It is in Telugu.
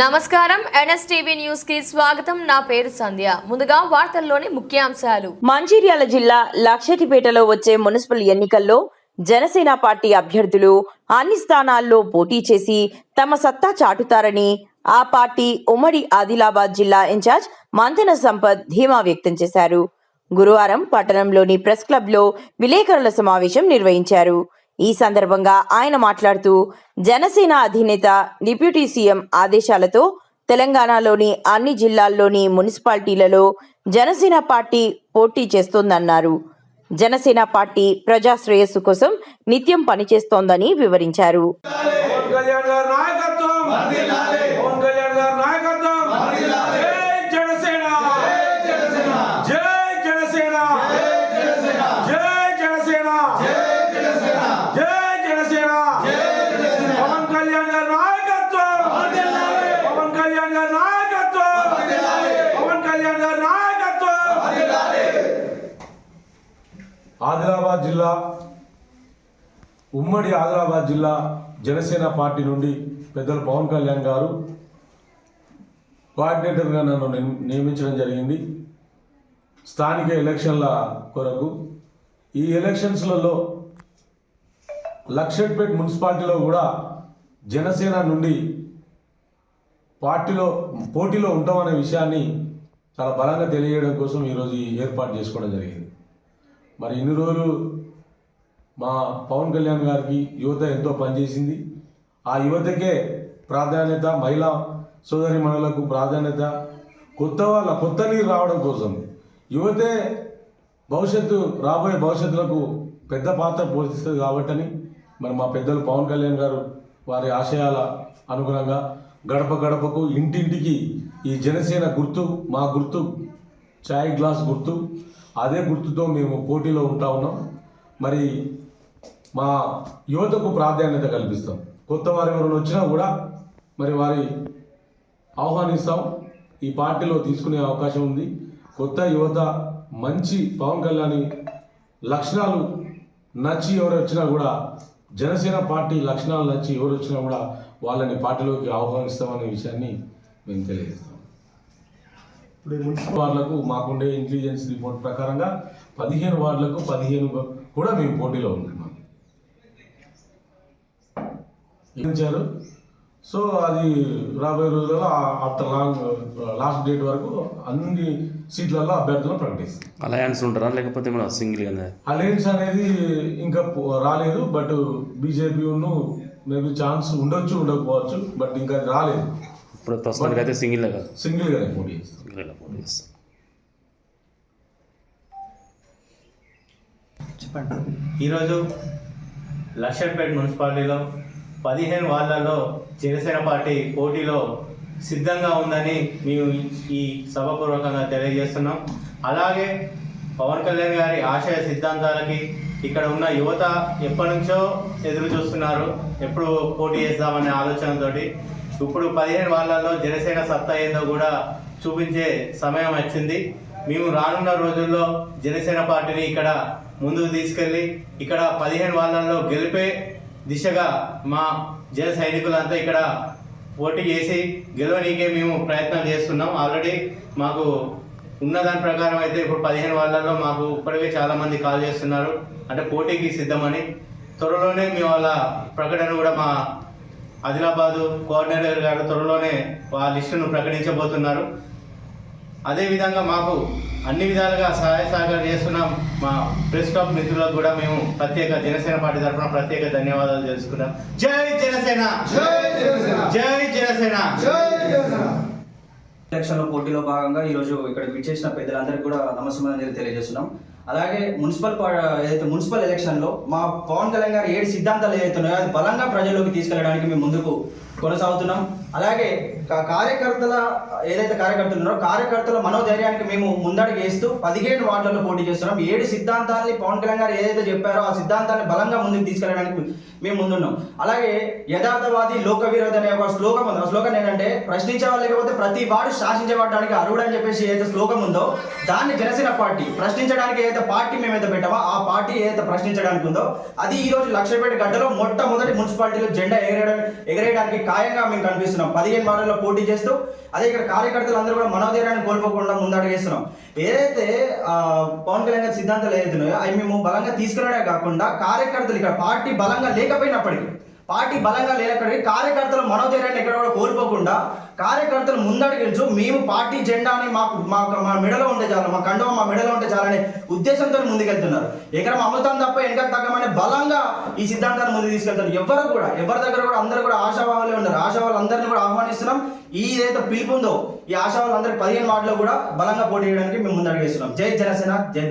నమస్కారం. ఎన్ఎస్టీవీ న్యూస్కి స్వాగతం. నా పేరు సంధ్య. ముందుగా వార్తల్లోని ముఖ్యాంశాలు. మంచిర్యాల జిల్లా లక్షటిపేటలో వచ్చే మున్సిపల్ ఎన్నికల్లో జనసేన పార్టీ అభ్యర్థులు అన్ని స్థానాల్లో పోటీ చేసి తమ సత్తా చాటుతారని ఆ పార్టీ ఉమ్మడి ఆదిలాబాద్ జిల్లా ఇన్ఛార్జ్ మంతెన సంపత్ ధీమా వ్యక్తం చేశారు. గురువారం పట్టణంలోని ప్రెస్ క్లబ్లో విలేకరుల సమావేశం నిర్వహించారు. ఈ సందర్భంగా ఆయన మాట్లాడుతూ జనసేన అధినేత డిప్యూటీ సీఎం ఆదేశాలతో తెలంగాణలోని అన్ని జిల్లాల్లోని మున్సిపాలిటీలలో జనసేన పార్టీ పోటీ చేస్తోందన్నారు. జనసేన పార్టీ ప్రజాశ్రేయస్సు కోసం నిత్యం పనిచేస్తోందని వివరించారు. కళ్యాణ్ గారి నాయకత్వం. పవన్ కళ్యాణ్ గారి నాయకత్వం. పవన్ కళ్యాణ్ గారి నాయకత్వం. ఆదిలాబాద్. జిల్లా ఉమ్మడి ఆదిలాబాద్ జిల్లా జనసేన పార్టీ నుండి పెద్దలు పవన్ కళ్యాణ్ గారు కోఆర్డినేటర్గా నన్ను నియ- నియమించడం జరిగింది. స్థానిక ఎలక్షన్ల కొరకు. ఈ ఎలక్షన్స్లలో లక్షట్పేట్ మున్సిపాలిటీలో కూడా జనసేన నుండి పార్టీలో పోటీలో ఉంటామనే విషయాన్ని చాలా బలంగా తెలియజేయడం కోసం ఈరోజు ఈ ఏర్పాటు చేసుకోవడం జరిగింది. మరి ఇన్ని రోజులు మా పవన్ కళ్యాణ్ గారికి యువత ఎంతో పనిచేసింది. ఆ యువతకే ప్రాధాన్యత మహిళా సోదరి మనులకు ప్రాధాన్యత కొత్త వాళ్ళ కొత్త నీరు రావడం కోసం. యువతే భవిష్యత్తు రాబోయే భవిష్యత్తులకు పెద్ద పాత్ర పోషిస్తుంది కాబట్టని మరి మా పెద్దలు పవన్ కళ్యాణ్ గారు వారి ఆశయాల అనుగుణంగా గడప గడపకు ఇంటింటికి ఈ జనసేన గుర్తు మా గుర్తు చాయ్ గ్లాస్ గుర్తు అదే గుర్తుతో మేము పోటీలో ఉంటా ఉన్నాం. మరి మా యువతకు ప్రాధాన్యత కల్పిస్తాం. కొత్త వారు ఎవరైనా వచ్చినా కూడా మరి వారి ఆహ్వానిస్తాం. ఈ పార్టీలో తీసుకునే అవకాశం ఉంది. కొత్త యువత మంచి పవన్ కళ్యాణ్ లక్షణాలు నచ్చి ఎవరు వచ్చినా కూడా జనసేన పార్టీ లక్షణాలు నచ్చి ఎవరు వచ్చినా కూడా వాళ్ళని పార్టీలోకి ఆహ్వానిస్తామనే విషయాన్ని మేము తెలియజేస్తాం. వార్డులకు మాకుండే ఇంటెలిజెన్స్ రిపోర్ట్ ప్రకారంగా పదిహేను వార్డులకు పదిహేను కూడా మేము పోటీలో ఉంటున్నాం ఇచ్చారు సో అది రాబోయే రోజులలో ఆఫ్టర్ లాంగ్ లాస్ట్ డేట్ వరకు అన్ని సీట్లలో అభ్యర్థులను ప్రకటిస్తాం అలయన్స్ ఉంటారా? లేకపోతే మన సింగిల్ గానే? అలయన్స్ అనేది ఇంకా రాలేదు బట్ బీజేపీ మేబీ ఛాన్స్ ఉండొచ్చు ఉండకపోవచ్చు బట్ ఇంకా అది రాలేదు. ఇప్పుడు ప్రస్తుతానికి అయితే సింగిల్ కదా? సింగిల్గానే పోటీ చేస్తాం సింగిల్ పోటీ చేస్తాం చెప్పండి. ఈరోజు లక్షపేట మున్సిపాలిటీలో పదిహేను వార్డులలో జనసేన పార్టీ పోటీలో సిద్ధంగా ఉందని మేము ఈ సభపూర్వకంగా తెలియజేస్తున్నాం. అలాగే పవన్ కళ్యాణ్ గారి ఆశయ సిద్ధాంతాలకి ఇక్కడ ఉన్న యువత ఎప్పటి నుంచో ఎదురు చూస్తున్నారు. ఎప్పుడు పోటీ చేద్దామనే ఆలోచనతోటి ఇప్పుడు పదిహేను వాళ్ళల్లో జనసేన సత్తా ఏందో కూడా చూపించే సమయం వచ్చింది. మేము రానున్న రోజుల్లో జనసేన పార్టీని ఇక్కడ ముందుకు తీసుకెళ్ళి ఇక్కడ పదిహేను వాళ్ళల్లో గెలిపే దిశగా మా జన సైనికులంతా ఇక్కడ పోటీ చేసి గెలవనీకే మేము ప్రయత్నం చేస్తున్నాం. ఆల్రెడీ మాకు ఉన్న దాని ప్రకారం అయితే ఇప్పుడు పదిహేను వాళ్ళలో మాకు ఇప్పటికే చాలామంది కాల్ చేస్తున్నారు. అంటే పోటీకి సిద్ధమని. త్వరలోనే మీ వాళ్ళ ప్రకటన కూడా మా ఆదిలాబాదు కోఆర్డినేటర్ గారు త్వరలోనే వాళ్ళ లిస్టును ప్రకటించబోతున్నారు. అదేవిధంగా మాకు అన్ని విధాలుగా సహాయ సహకారం చేస్తున్న. మా ప్రెస్ క్లబ్ మిత్రులకు కూడా మేము ప్రత్యేక జనసేన పార్టీ తరఫున ప్రత్యేక ధన్యవాదాలు తెలుసుకున్నాం. జై జనసేన! జై జనసేన! ఎలక్షన్లో పోటీలో భాగంగా ఈరోజు ఇక్కడ విచ్చేసిన పెద్దలందరికీ కూడా నమస్కారం తెలియజేస్తున్నాం. అలాగే మున్సిపల్ ఏదైతే మున్సిపల్ ఎలక్షన్లో మా పవన్ కళ్యాణ్ గారి ఏడు సిద్ధాంతాలు ఏదైతే ఉన్నాయో అది బలంగా ప్రజల్లోకి తీసుకెళ్ళడానికి మేము ముందుకు కొనసాగుతున్నాం. అలాగే కార్యకర్తల ఏదైతే కార్యకర్తలు ఉన్నారో కార్యకర్తల మనోధైర్యానికి మేము ముందడుగు వేస్తూ పదిహేను వార్డులలో పోటీ చేస్తున్నాం. ఏడు సిద్ధాంతాలని పవన్ కళ్యాణ్ గారు ఏదైతే చెప్పారో ఆ సిద్ధాంతాన్ని బలంగా ముందుకు తీసుకెళ్ళడానికి మేము ముందున్నాం. అలాగే యథార్థవాది లోక విరోధి అనే ఒక శ్లోకం ఉంది. ఆ శ్లోకం ఏంటంటే ప్రశ్నించే వాళ్ళు లేకపోతే ప్రతి వాడు శాసించబడడానికి అర్హుడు అని చెప్పేసి ఏదైతే శ్లోకం ఉందో దాన్ని జనసేన పార్టీ ప్రశ్నించడానికి ఏదైతే పార్టీ మేమైతే పెట్టామో ఆ పార్టీ ఏదైతే ప్రశ్నించడానికి ఉందో అది ఈ రోజు లక్షపేట గడ్డలో మొట్టమొదటి మున్సిపాలిటీలో జెండా ఎగరేయడం ఎగరేయడానికి ఖాయంగా మేము కనిపిస్తున్నాం. పదిహేను వారాల్లో పోటీ చేస్తూ అదే ఇక్కడ కార్యకర్తలు అందరూ కూడా మనోధైర్యాన్ని కోల్పోకుండా ముందడుగేస్తున్నాం. ఏదైతే ఆ, పవన్ కళ్యాణ్ గారి సిద్ధాంతాలు ఏదైతున్నాయో అవి మేము బలంగా తీసుకురావడమే కాకుండా కార్యకర్తలు ఇక్కడ పార్టీ బలంగా లేకపోయినప్పటికీ పార్టీ బలంగా లేనక్కడికి కార్యకర్తలు మనోధైర్యాన్ని ఎక్కడ కూడా కోల్పోకుండా కార్యకర్తలు ముందడిగించు మేము పార్టీ జెండాని మాకు మా మా మెడలో ఉంటే చాలు మా కండవ మా మెడలో ఉంటే చాలనే ఉద్దేశంతో ముందుకెళ్తున్నారు. ఎకరం అమృతం తప్ప వెనక తగ్గమని బలంగా ఈ సిద్ధాంతాన్ని ముందుకు తీసుకెళ్తారు ఎవరు కూడా ఎవరి దగ్గర కూడా అందరూ కూడా ఆశావాహులే ఉన్నారు. ఆశావాళ్ళందరినీ కూడా ఆహ్వానిస్తున్నాం. ఈ ఏదైతే పిలుపు ఉందో ఈ ఆశావాళ్ళందరికీ పదిహేను వార్డులో కూడా బలంగా పోటీ చేయడానికి మేము ముందడిగేస్తున్నాం జై జనసేన జై